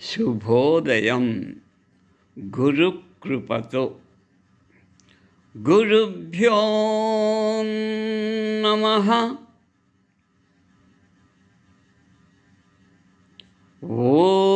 శుభోదయం. గురుకృపతో. గురుభ్యో నమ. ఓ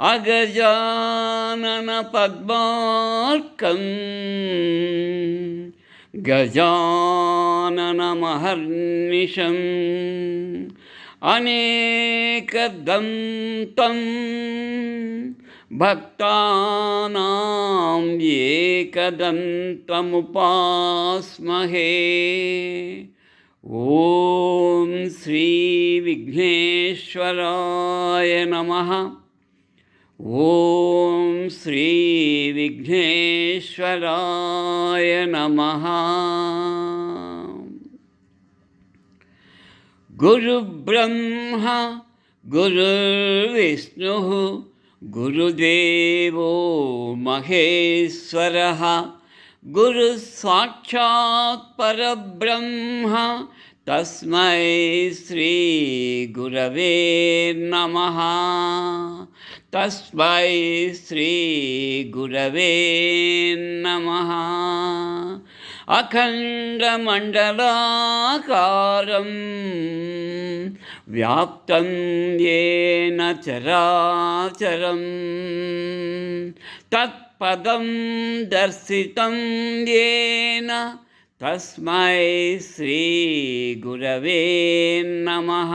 அகஜானபத்மார்க்கம் கஜானனமஹர்நிஷம் அநேகதம் தம் भक्तानां एकदन्तमुपास्महे ॐ श्रीविघ्नेश्वराय नमः ॐ श्रीविघ्नेश्वराय नमः। गुरुब्रह्म गुरुर्विष्णुः गुरुदेवो महेश्वरः गुरुसाक्षात् परब्रह्म तस्मै श्रीगुरवे नमः। తస్మై శ్రీ గురవే నమ. అఖండమండలాకారం వ్యాప్తం ఏన చరాచరం. తత్పదం దర్శితం ఏన తస్మై శ్రీ గురవే నమ.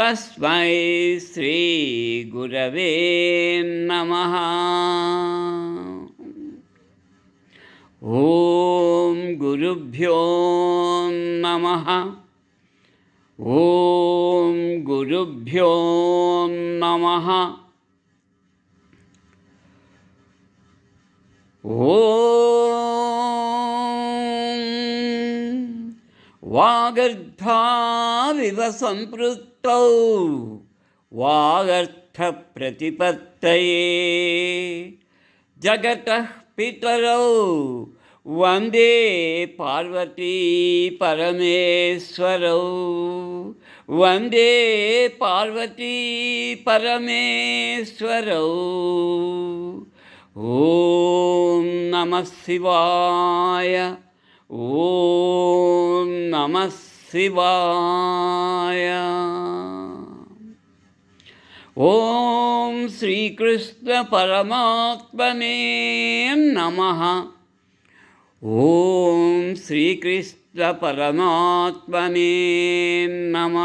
తస్మై శ్రీ గురవే నమ ఓం గురుభ్యో నమ ఓం గురుభ్యో నమ వాగర్ధావివ వాగర్థ వాగర్థప్రతిపత్తయే జగత పితరౌ. వందే పార్వతీ పరమేశ్వరౌ. వందే పార్వతీ పరమేశ్వరౌ. ఓం నమ శివాయ. ఓం నమ శివాయ. ఓం శ్రీకృష్ణ పరమాత్మనే నమ. ఓం శ్రీకృష్ణ పరమాత్మనే నమ.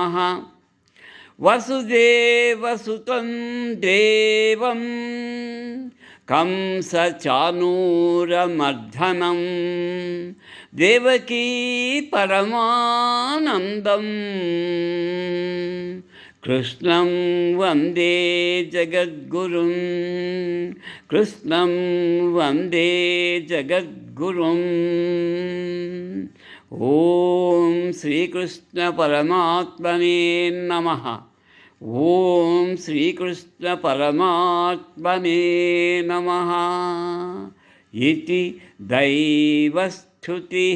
వసుదేవసుతం దేవం. కంసచానూరమర్ధనం దేవకీ పరమానందం. కృష్ణం వందే జగద్గురుం. కృష్ణం వందే జగద్గురుం. ఓం శ్రీకృష్ణ పరమాత్మనే నమ. ఓం శ్రీకృష్ణ పరమాత్మనే నమ. ఇది దైవస్థుతి.